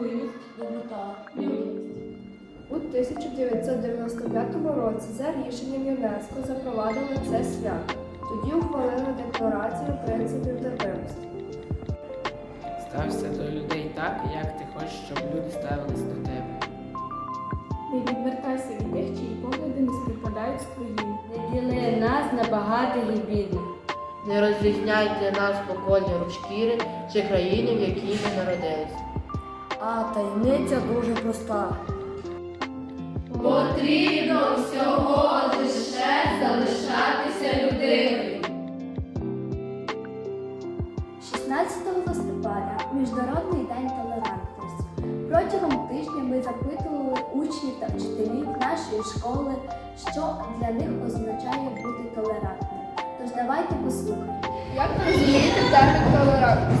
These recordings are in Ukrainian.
милосердя, доброта. У 1995 році за рішенням ЮНЕСКО запровадили це свято. Тоді ухвалили декларацію принципів терпимості. Стався до людей так, як ти хочеш, щоб люди ставились до тебе. Не відвертайся від тих, чиї погляди не співпадають з твоїми. Не діли нас на багатих і бідних. не розрізняйте нас по кольору шкіри чи країни, в якій ми народилися. А таємниця дуже проста. Потрібно всього лише залишатися людиною. 16 листопада Міжнародний день толерантності. Протягом тижня ми запитували учнів та вчителів нашої школи, що для них означає бути толерантним. Тож давайте послухаємо. Як розумієте термін толерантності?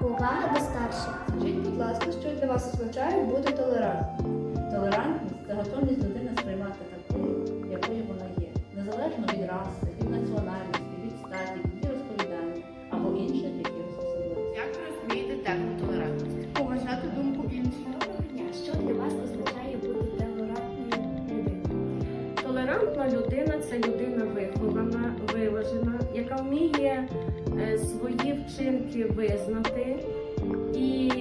Повага до старших. Скажіть, будь ласка, що для вас означає бути толерантним? Толерантність це готовність людини сприймати такою, якою вона є, незалежно від раси, від національності, від статі, від розповідання або інших якихось особливостей. Як ви розумієте термін толерантності? Поважати думку інших. Що для вас означає бути толерантною людиною? Толерантна людина це людина вихована, виважена, яка вміє свої вчинки визнати і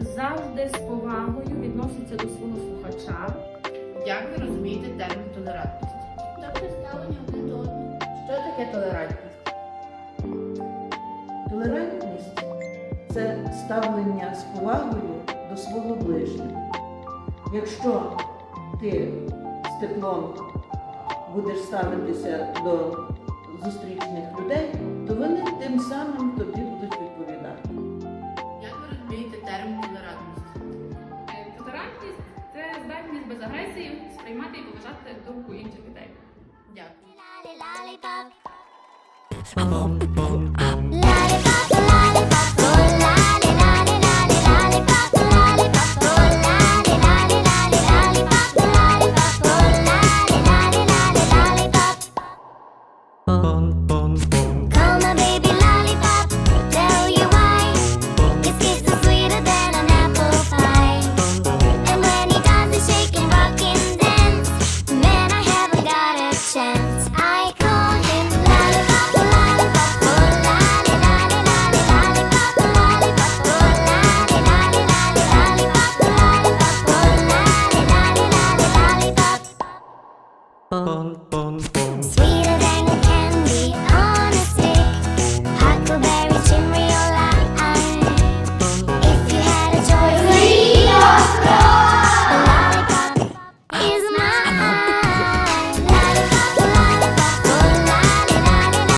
завжди з повагою відноситься до свого слухача. Як ви розумієте термін толерантності? Добре ставлення один до одного. Що таке толерантність? Толерантність це ставлення з повагою до свого ближнього. Якщо ти з теплом будеш ставитися до зустрічних людей, то вони тим самим тобі будуть відповідати. Як ви розумієте термін толерантність? Толерантність це здатність без агресії сприймати і поважати думку інших людей. Дякую. bon, bon, bon.